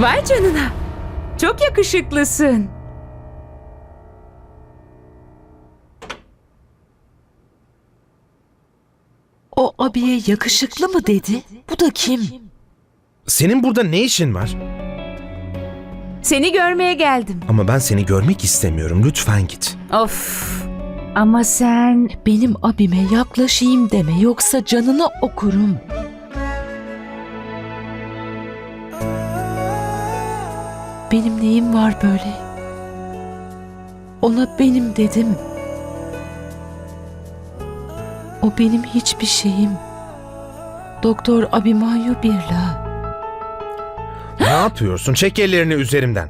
Vay canına. Çok yakışıklısın. O abiye yakışıklı mı dedi? Bu da kim? Senin burada ne işin var? Seni görmeye geldim. Ama ben seni görmek istemiyorum. Lütfen git. Of. Ama sen Benim abime yaklaşayım deme yoksa canını okurum. Benim neyim var böyle? Ona benim dedim. O benim hiçbir şeyim. Doktor Abimanyu Birla. Ne yapıyorsun? Çek ellerini üzerimden.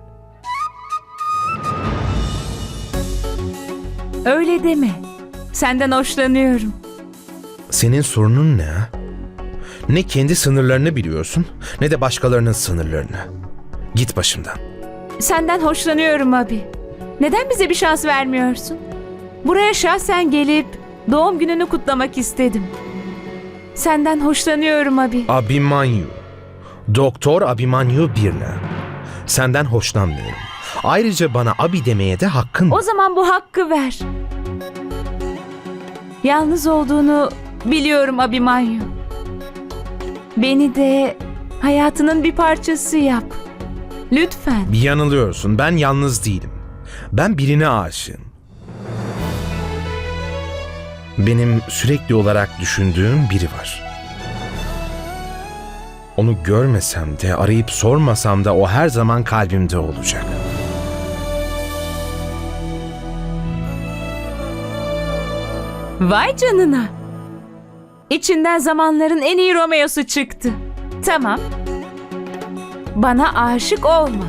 öyle deme. Senden hoşlanıyorum. Senin sorunun ne? Ne kendi sınırlarını biliyorsun ne de başkalarının sınırlarını. Git başımdan. Senden hoşlanıyorum abi. Neden bize bir şans vermiyorsun? Buraya şahsen gelip doğum gününü kutlamak istedim. Senden hoşlanıyorum abi. Abimanyu. Doktor Abimanyu Birla. Senden hoşlanmıyorum. Ayrıca bana abi demeye de hakkın O zaman bu hakkı ver. Yalnız olduğunu biliyorum Abimanyu. Beni de hayatının bir parçası yap. Lütfen. Yanılıyorsun. Ben yalnız değilim. Ben birine aşığım. Benim sürekli olarak düşündüğüm biri var. Onu görmesem de, arayıp sormasam da o her zaman kalbimde olacak. Vay canına. İçinden zamanların en iyi Romeo'su çıktı. Tamam. Bana aşık olma.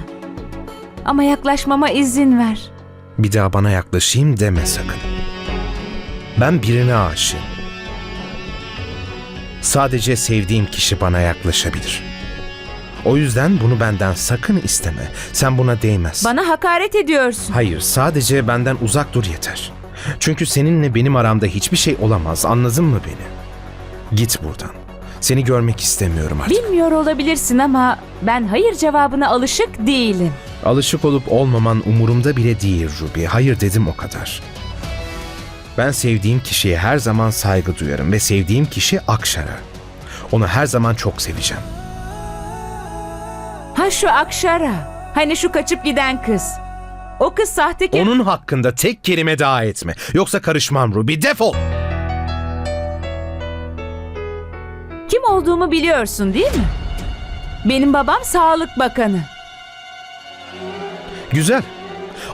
Ama yaklaşmama izin ver. Bir daha bana yaklaşayım deme sakın. Ben birine aşığım. Sadece sevdiğim kişi bana yaklaşabilir. O yüzden bunu benden sakın isteme. Sen buna değmezsin. Bana hakaret ediyorsun. Hayır, sadece benden uzak dur yeter. Çünkü seninle benim aramda hiçbir şey olamaz. Anladın mı beni? Git buradan. Seni görmek istemiyorum artık. Bilmiyor olabilirsin ama ben hayır cevabına alışık değilim. Alışık olup olmaman umurumda bile değil Ruby. Hayır dedim o kadar. Ben sevdiğim kişiye her zaman saygı duyarım ve sevdiğim kişi Akşar'a. Onu her zaman çok seveceğim. Ha şu Akşara. Hani şu kaçıp giden kız. O kız sahtekar. Onun hakkında tek kelime daha etme. Yoksa karışmam Ruby. Defol! Kim olduğumu biliyorsun değil mi? Benim babam Sağlık Bakanı. Güzel.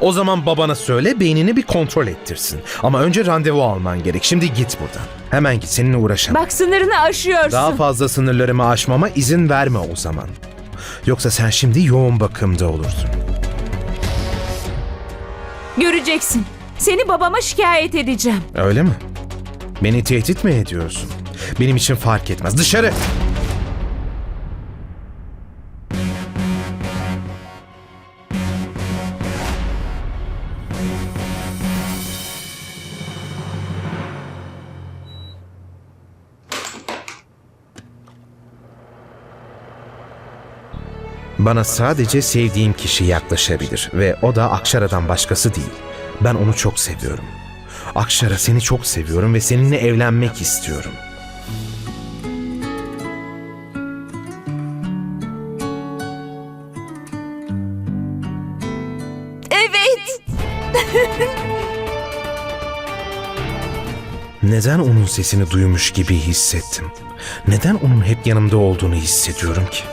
O zaman babana söyle beynini bir kontrol ettirsin. Ama önce randevu alman gerek. Şimdi git buradan. Hemen git seninle uğraşamam. Bak sınırını aşıyorsun. Daha fazla sınırlarımı aşmama izin verme o zaman. Yoksa sen şimdi yoğun bakımda olursun. Göreceksin. Seni babama şikayet edeceğim. Öyle mi? Beni tehdit mi ediyorsun? Benim için fark etmez. Dışarı! Bana sadece sevdiğim kişi yaklaşabilir ve o da Akşara'dan başkası değil. Ben onu çok seviyorum. Akşara seni çok seviyorum ve seninle evlenmek istiyorum. Evet. Neden onun sesini duymuş gibi hissettim? Neden onun hep yanımda olduğunu hissediyorum ki?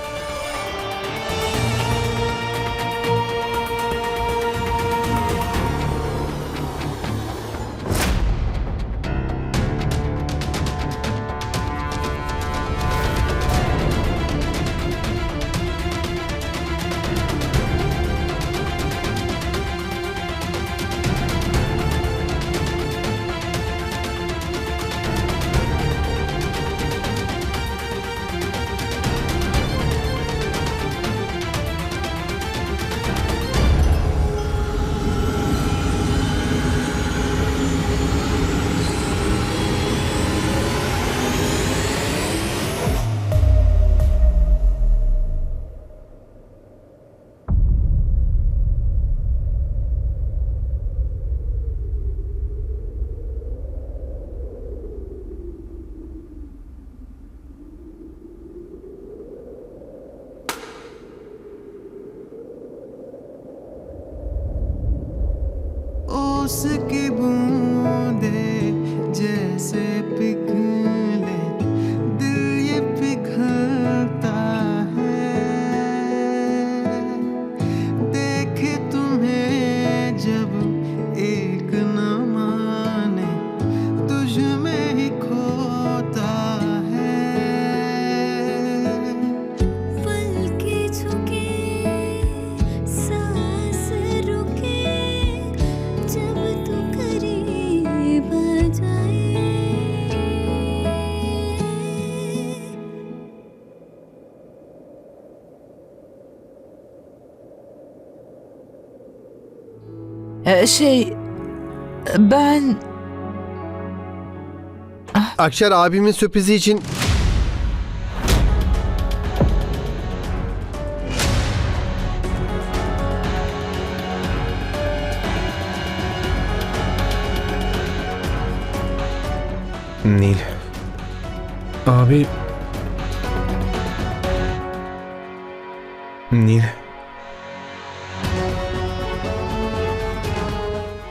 Ee, şey ben Akşar abimin sürprizi için Nil. Abi. Nil.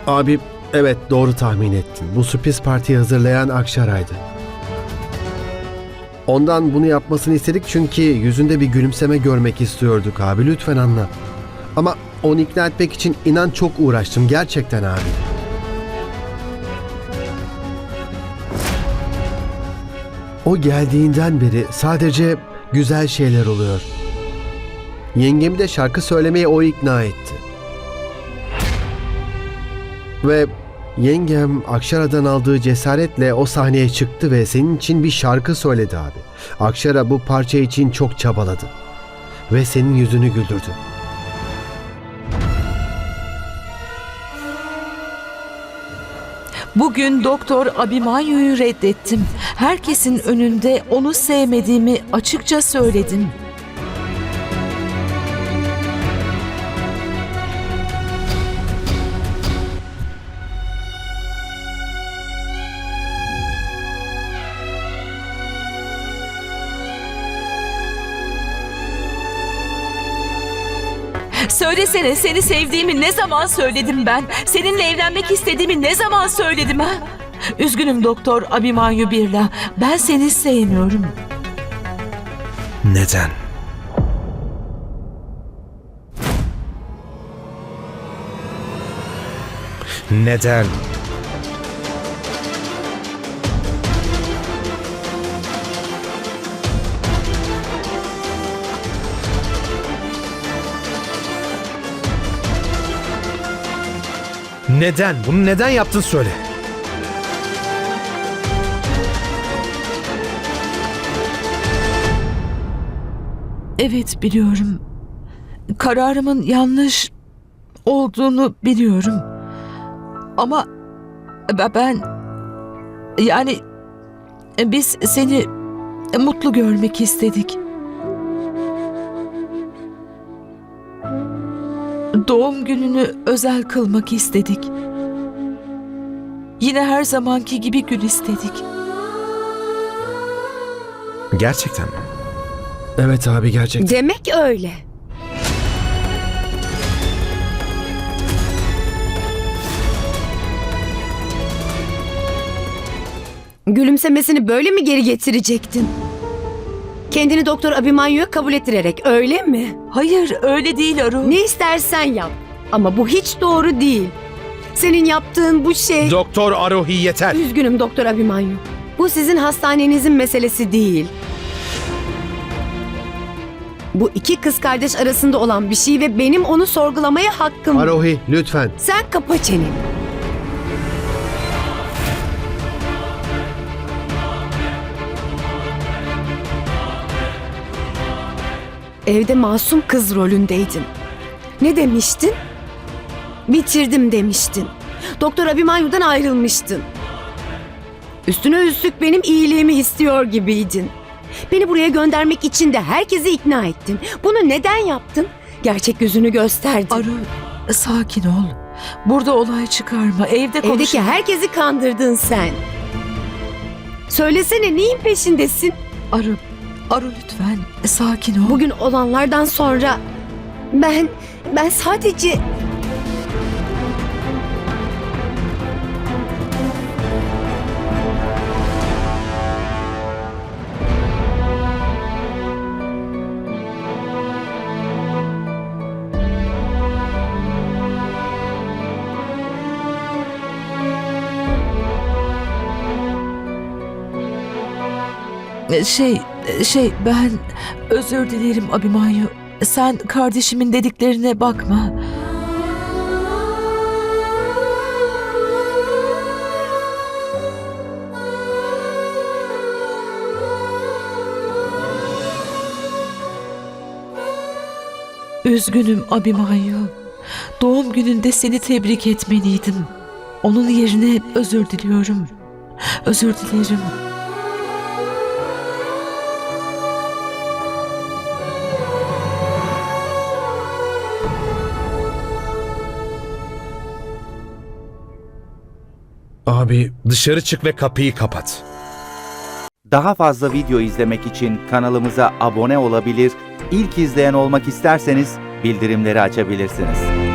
Abi evet doğru tahmin ettin. Bu sürpriz partiyi hazırlayan Akşaray'dı. Ondan bunu yapmasını istedik çünkü yüzünde bir gülümseme görmek istiyorduk abi lütfen anla. Ama onu ikna etmek için inan çok uğraştım gerçekten abi. O geldiğinden beri sadece güzel şeyler oluyor. Yengemi de şarkı söylemeye o ikna etti. Ve yengem Akşara'dan aldığı cesaretle o sahneye çıktı ve senin için bir şarkı söyledi abi. Akşara bu parça için çok çabaladı. Ve senin yüzünü güldürdü. bugün Doktor Abimanyu'yu reddettim. Herkesin önünde onu sevmediğimi açıkça söyledim. Söylesene seni sevdiğimi ne zaman söyledim ben? Seninle evlenmek istediğimi ne zaman söyledim ha? Üzgünüm Doktor Abimanyu Birla. Ben seni sevmiyorum. Neden? Neden? Neden? Bunu neden yaptın söyle. Evet biliyorum. Kararımın yanlış olduğunu biliyorum. Ama be- ben yani biz seni mutlu görmek istedik. Doğum gününü özel kılmak istedik. Yine her zamanki gibi gün istedik. Gerçekten mi? Evet abi gerçekten. Demek öyle. Gülümsemesini böyle mi geri getirecektin? Kendini Doktor Abimanyu'ya kabul ettirerek öyle mi? Hayır öyle değil Aru. Ne istersen yap. Ama bu hiç doğru değil. Senin yaptığın bu şey... Doktor Arohi yeter. Üzgünüm Doktor Abimanyu. Bu sizin hastanenizin meselesi değil. Bu iki kız kardeş arasında olan bir şey ve benim onu sorgulamaya hakkım var. Arohi lütfen. Sen kapa çeneni. Evde masum kız rolündeydin. Ne demiştin? Bitirdim demiştin. Doktor Abimanyu'dan ayrılmıştın. Üstüne üstlük benim iyiliğimi istiyor gibiydin. Beni buraya göndermek için de herkesi ikna ettin. Bunu neden yaptın? Gerçek yüzünü gösterdin. Aru sakin ol. Burada olay çıkarma. Evde konuş. Evdeki herkesi kandırdın sen. Söylesene neyin peşindesin? Aru, Aru lütfen sakin ol. Bugün olanlardan sonra ben ben sadece şey şey ben özür dilerim Abimanyu. Sen kardeşimin dediklerine bakma. Üzgünüm Abimanyu. Doğum gününde seni tebrik etmeliydim. Onun yerine özür diliyorum. Özür dilerim. Abi dışarı çık ve kapıyı kapat. Daha fazla video izlemek için kanalımıza abone olabilir, ilk izleyen olmak isterseniz bildirimleri açabilirsiniz.